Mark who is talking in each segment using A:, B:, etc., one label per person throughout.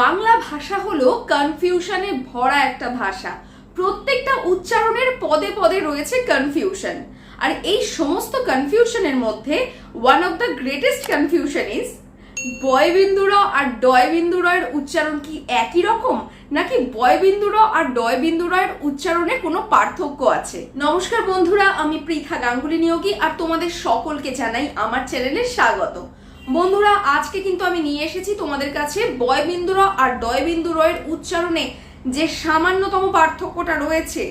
A: বাংলা ভাষা হলো কনফিউশনে ভরা একটা ভাষা। প্রত্যেকটা উচ্চারণের পদে পদে রয়েছে কনফিউশন আর এই সমস্ত কনফিউশনের মধ্যে one of the greatest confusion is বয়বিন্দুর আর ডয়বিন্দুরয়ের উচ্চারণ কি একই রকম? নাকি বয়বিন্দুর আর ডয়বিন্দুরয়ের উচ্চারণে কোনো পার্থক্য আছে? নমস্কার বন্ধুরা, আমি পৃথা গাঙ্গুলি নিয়োগী আর তোমাদের সকলকে জানাই আমার চ্যানেলে স্বাগত বন্ধুরা, আজকে কিন্তু আমি নিয়ে এসেছি তোমাদের কাছে বয়বিন্দুর আর ডয়বিন্দুরয়ের উচ্চারণে যে সামান্যতম পার্থক্যটা রয়েছে।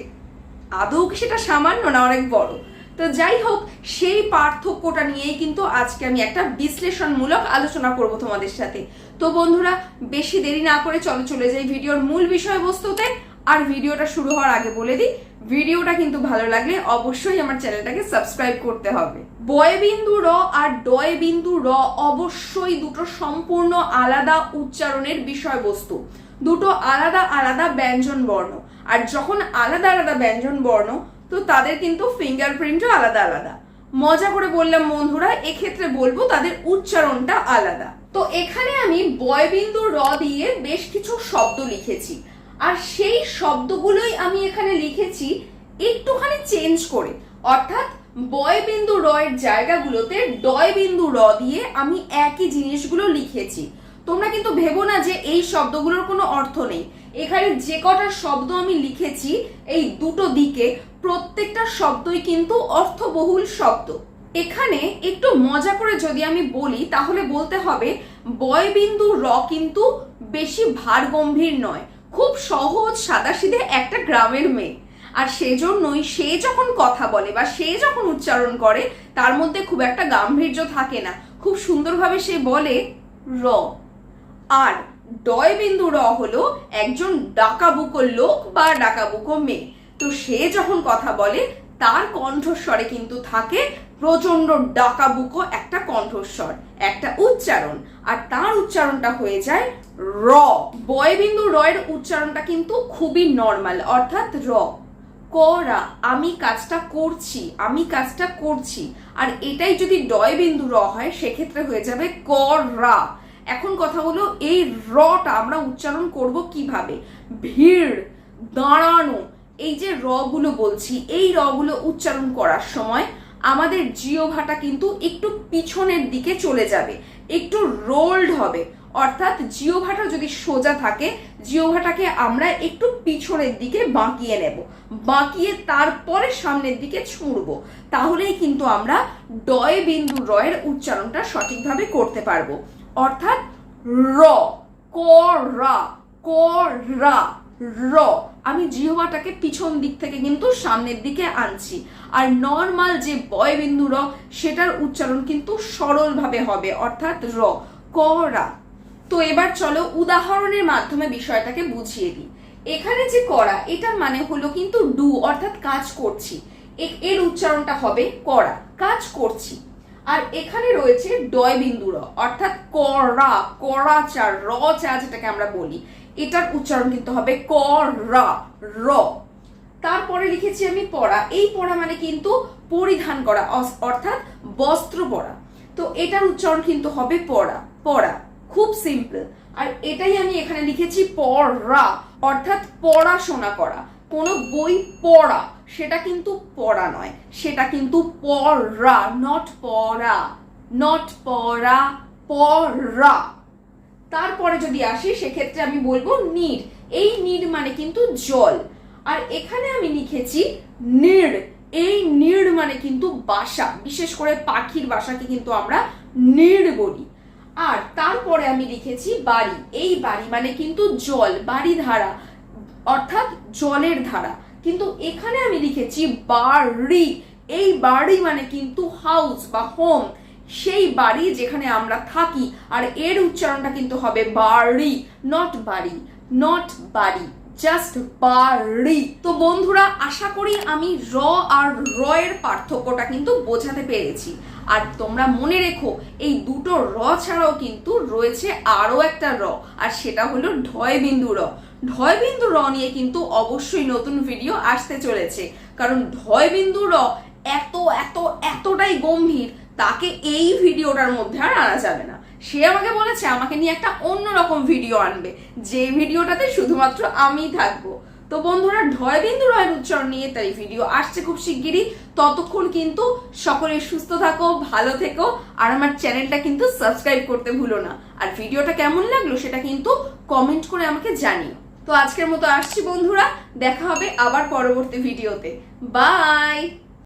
A: আদৌ কি সেটা সামান্য না অনেক বড়? তো যাই হোক, সেই পার্থক্যটা নিয়েই কিন্তু আজকে আমি একটা বিশ্লেষণমূলক আলোচনা করব তোমাদের সাথে। তো বন্ধুরা, বেশি দেরি না করে চলো চলে যাই ভিডিওর মূল বিষয়বস্তুতে। আর ভিডিওটা শুরু হওয়ার আগে বলে দিই, ভিডিওটা কিন্তু ভালো লাগলে অবশ্যই আমার চ্যানেলটাকে সাবস্ক্রাইব করতে হবে। বয়বিন্দু র আর ডয় বিন্দু র অবশ্যই দুটো সম্পূর্ণ আলাদা উচ্চারণের বিষয়বস্তু। দুটো আলাদা আলাদা ব্যঞ্জন বর্ণ। আর যখন আলাদা আলাদা ব্যঞ্জন বর্ণ, তো তাদের কিন্তু ফিঙ্গারপ্রিন্টও আলাদা আলাদা। মজা করে বললাম বন্ধুরা, এক্ষেত্রে বলব তাদের উচ্চারণটা আলাদা। তো এখানে আমি বয়বিন্দু র দিয়ে বেশ কিছু শব্দ লিখেছি। আর সেই শব্দগুলোই আমি এখানে লিখেছি একটুখানি চেঞ্জ করে। অর্থাৎ বয়বিন্দু র এর জায়গাগুলোতে ডয় বিন্দু র দিয়ে আমি একই জিনিসগুলো লিখেছি। তোমরা কিন্তু ভেবো না যে এই শব্দগুলোর কোনো অর্থ নেই। এখানে যে কটা শব্দ আমি লিখেছি, এই দুটো দিকে প্রত্যেকটা শব্দই কিন্তু অর্থবহুল শব্দ। এখানে একটু মজা করে যদি আমি বলি, তাহলে বলতে হবে বয়বিন্দু র কিন্তু বেশি ভার গম্ভীর নয়। খুব সহজ সাদাসিধে একটা গ্রামের মেয়ে। আর সেজন্যই সে যখন কথা বলে বা সে যখন উচ্চারণ করে, তার মধ্যে খুব একটা গাম্ভীর্য থাকে না। খুব সুন্দরভাবে সে বলে, র। আর ডয় বিন্দু র হলো একজন ডাকাবুকো লোক বা ডাকাবুকো মেয়ে। তো সে যখন কথা বলে তার কণ্ঠস্বরে কিন্তু থাকে প্রচণ্ড ডাকাবুকো একটা কণ্ঠস্বর, একটা উচ্চারণ। আর তার উচ্চারণটা হয়ে যায় র। বয়বিন্দু র এর উচ্চারণটা কিন্তু খুবই নর্মাল অর্থাৎ র। করা আমি কাজটা করছি, আমি কাজটা করছি। আর এটাই যদি ডয় বিন্দু র হয়, সেক্ষেত্রে হয়ে যাবে করা এখন কথা হলো, এই রটা আমরা উচ্চারণ করব কীভাবে? ভিড়, দাঁড়ানো এই যে র গুলো বলছি, এই র গুলো উচ্চারণ করার সময় আমাদের জিওভাটা কিন্তু একটু পিছনের দিকে চলে যাবে, একটু রোল্ড হবে। অর্থাৎ জিওভাটা যদি সোজা থাকে জিওভাটাকে আমরা একটু পিছনের দিকে বাঁকিয়ে নেব। বাঁকিয়ে তারপরে সামনের দিকে ছুঁড়বো। তাহলেই কিন্তু আমরা ডয় বিন্দু রয়ের উচ্চারণটা সঠিকভাবে করতে পারব। অর্থাৎ র, ক, রা ক, রা। র। আমি জিহ্বাটাকে পিছন দিক থেকে কিন্তু সামনের দিকে আনছি। আর নর্মাল যে বয় বিন্দু র, সেটার উচ্চারণ কিন্তু সরলভাবে হবে, অর্থাৎ র, ক, রা। তো এবার চলো উদাহরণের মাধ্যমে বিষয়টাকে বুঝিয়ে দিই। এখানে যে করা এটার মানে হলো কিন্তু ডু, অর্থাৎ কাজ করছি। এর উচ্চারণটা হবে করা কাজ করছি। আর এখানে রয়েছে ডয় বিন্দু র, অর্থাৎ করা করা চা, র, চা, যেটাকে আমরা বলি। এটার উচ্চারণ কিন্তু হবে করা, র। তারপরে লিখেছি আমি পড়া। এই পড়া মানে কিন্তু পরিধান করা অর্থাৎ বস্ত্র পরা। তো এটার উচ্চারণ কিন্তু হবে পড়া পড়া। খুব সিম্পল আর এটাই আমি এখানে লিখেছি পড়া, অর্থাৎ পড়াশোনা করা। কোনো বই পড়া, সেটা কিন্তু পড়া নয়। সেটা কিন্তু পড়া নট পড়া নট পড়া পড়া। তারপরে যদি আসি, সেক্ষেত্রে আমি বলব নীড়। এই নীড় মানে কিন্তু জল। আর এখানে আমি লিখেছি নীড়। এই নীড় মানে কিন্তু বাসা। বিশেষ করে পাখির বাসাকে কিন্তু আমরা নীড় বলি। আর তারপরে আমি লিখেছি বাড়ি। এই বাড়ি মানে কিন্তু জল, বাড়ি ধারা, অর্থাৎ জলের ধারা। কিন্তু এখানে আমি লিখেছি বাড়ি। এই বাড়ি মানে কিন্তু হাউস বা হোম সেই বাড়ি যেখানে আমরা থাকি। আর এর উচ্চারণটা কিন্তু হবে বাড়ি নট বাড়ি নট বাড়ি জাস্ট বাড়ি। তো বন্ধুরা, আশা করি আমি র আর র এর পার্থক্যটা কিন্তু বোঝাতে পেরেছি। আর তোমরা মনে রেখো, এই দুটো র ছাড়াও কিন্তু রয়েছে আরও একটা র, আর সেটা হলো ঢয় বিন্দু র। ঢয় বিন্দু র নিয়ে কিন্তু অবশ্যই নতুন ভিডিও আসতে চলেছে। কারণ ঢয় বিন্দু র এত এত, এতটাই গম্ভীর তাকে এই ভিডিওটার মধ্যে আর আনা যাবে না। সে আমাকে বলেছে, আমাকে নিয়ে একটা অন্যরকম ভিডিও আনবে। যে ভিডিওটাতে শুধুমাত্র আমি থাকব। তো বন্ধুরা ঢয় বিন্দু রয়ের উচ্চারণ নিয়ে তাই ভিডিও আসছে খুব শিগগিরই। ততক্ষণ কিন্তু সকলে সুস্থ থাকো, ভালো থেকো, আর আমার চ্যানেলটা কিন্তু সাবস্ক্রাইব করতে ভুলো না। আর ভিডিওটা কেমন লাগল সেটা কিন্তু কমেন্ট করে আমাকে জানিও। তো আজকের মতো আসছি বন্ধুরা, দেখা হবে আবার পরবর্তী ভিডিওতে। বাই!